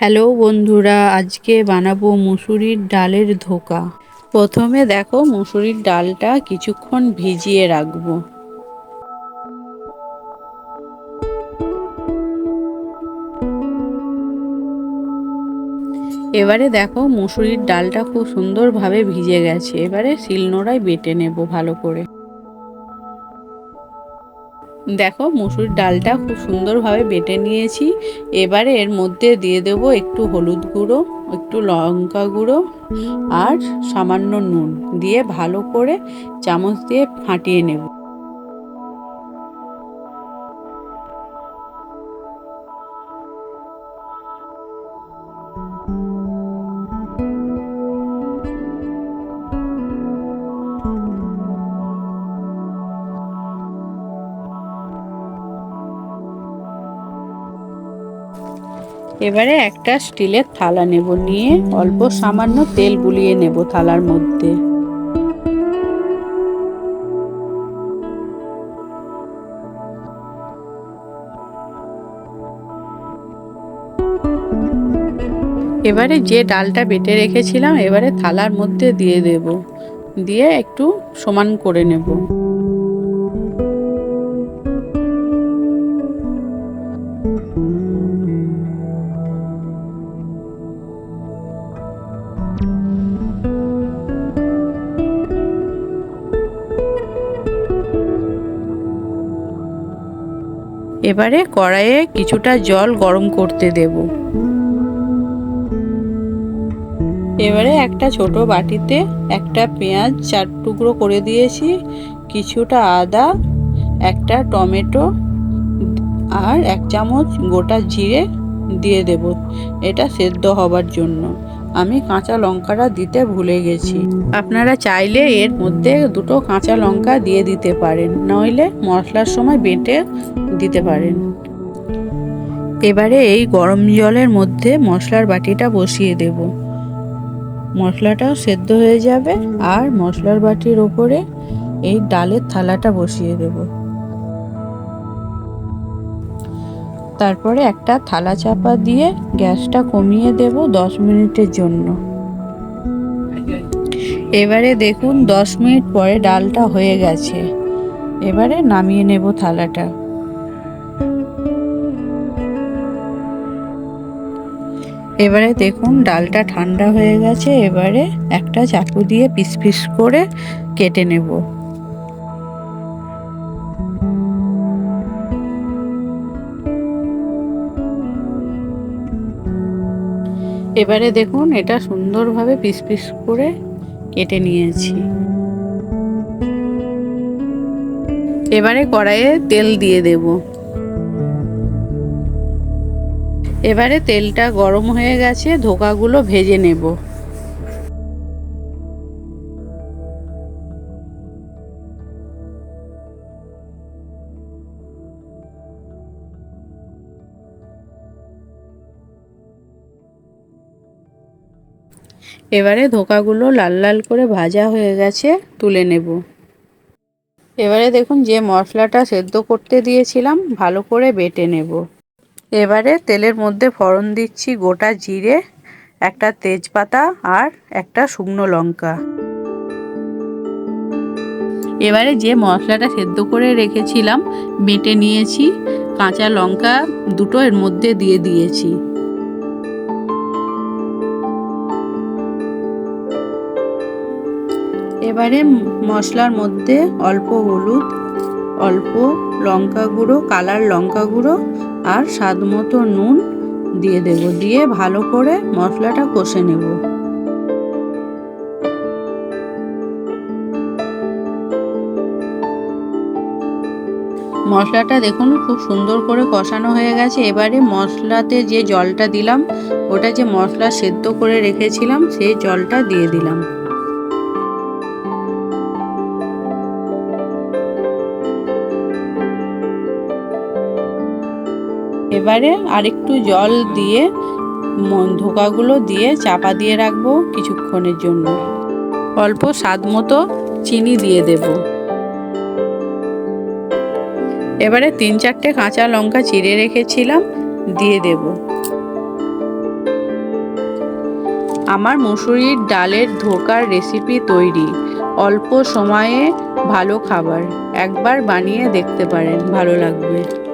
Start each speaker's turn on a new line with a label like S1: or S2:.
S1: Hello বন্ধুরা, আজকে বানাবো মুসুরির ডালের ধোকা। প্রথমে দেখো মুসুরির ডালটা কিছুক্ষণ ভিজিয়ে রাখব। এবারে দেখো মুসুরির ডালটা খুব সুন্দরভাবে ভিজে গেছে। এবারে শিলনোড়ায় বেটে নেব ভালো করে। দেখো মুসুর ডালটা খুব সুন্দরভাবে বেটে নিয়েছি। এবারে এর মধ্যে দিয়ে দেব একটু হলুদ গুঁড়ো, একটু লঙ্কা গুঁড়ো আর সামান্য নুন দিয়ে ভালো করে চামচ দিয়ে ফাটিয়ে নেব। এবারে একটা স্টিলের থালা নেব নিয়ে, অল্প সামান্য তেল বুলিয়ে নেব থালার মধ্যে। এবারে যে ডালটা বেটে রেখেছিলাম, এবারে থালার মধ্যে দিয়ে দেব। দিয়ে একটু সমান করে নেব। এবারে কড়াইয়ে কিছুটা জল গরম করতে দেব। এবারে একটা ছোট বাটিতে একটা পেঁয়াজ চার টুকরো করে দিয়েছি, কিছুটা আদা, একটা টমেটো আর এক চামচ গোটা জিরে দিয়ে দেব। এটা সেদ্ধ হবার জন্য। আমি কাঁচা লঙ্কাটা দিতে ভুলে গেছি। আপনারা চাইলে এর মধ্যে দুটো কাঁচা লঙ্কা দিয়ে দিতে পারেন, নইলে মশলার সময় বেটে দিতে পারেন। এবারে এই গরম জলের মধ্যে মশলার বাটিটা বসিয়ে দেব। মশলাটাও সেদ্ধ হয়ে যাবে, আর মশলার বাটির ওপরে এই ডালের থালাটা বসিয়ে দেব। তারপরে একটা থালা চাপা দিয়ে গ্যাসটা কমিয়ে দেব দশ মিনিটের জন্য। এবারে দেখুন দশ মিনিট পরে ডালটা হয়ে গেছে। এবারে নামিয়ে নেব থালাটা। এবারে দেখুন ডালটা ঠান্ডা হয়ে গেছে। এবারে একটা চাকু দিয়ে পিস পিস করে কেটে নেব। এবারে দেখুন, এটা সুন্দরভাবে পিস পিস করে কেটে নিয়েছি। এবারে কড়াইয়ে তেল দিয়ে দেব। এবারে তেলটা গরম হয়ে গেছে, ধোকাগুলো ভেজে নেব। এবারে ধোকাগুলো লাল লাল করে ভাজা হয়ে গেছে, তুলে নেব। এবারে দেখুন যে মশলাটা সেদ্ধ করতে দিয়েছিলাম, ভালো করে বেটে নেব। এবারে তেলের মধ্যে ফোড়ন দিচ্ছি গোটা জিরে, একটা তেজপাতা আর একটা শুকনো লঙ্কা। এবারে যে মশলাটা সেদ্ধ করে রেখেছিলাম, বেটে নিয়েছি, কাঁচা লঙ্কা দুটো এর মধ্যে দিয়ে দিয়েছি। এবারে মশলার মধ্যে অল্প হলুদ, অল্প লঙ্কা গুঁড়ো, কালার লঙ্কা গুঁড়ো আর স্বাদ মতো নুন দিয়ে দেব। দিয়ে ভালো করে মশলাটা কষে নেব। মশলাটা দেখুন, খুব সুন্দর করে কষানো হয়ে গেছে। এবারে মশলাতে যে জলটা দিলাম, ওটা যে মশলা সেদ্ধ করে রেখেছিলাম, সেই জলটা দিয়ে দিলাম। এবারে আরেকটু জল দিয়ে ধোকাগুলো দিয়ে চাপা দিয়ে রাখব কিছুক্ষণের জন্য। অল্প স্বাদ মতো চিনি দিয়ে দেব। এবারে তিন চারটে কাঁচা লঙ্কা চিড়ে রেখেছিলাম, দিয়ে দেব। আমার মুসুরির ডালের ধোকার রেসিপি তৈরি। অল্প সময়ে ভালো খাবার। একবার বানিয়ে দেখতে পারেন, ভালো লাগবে।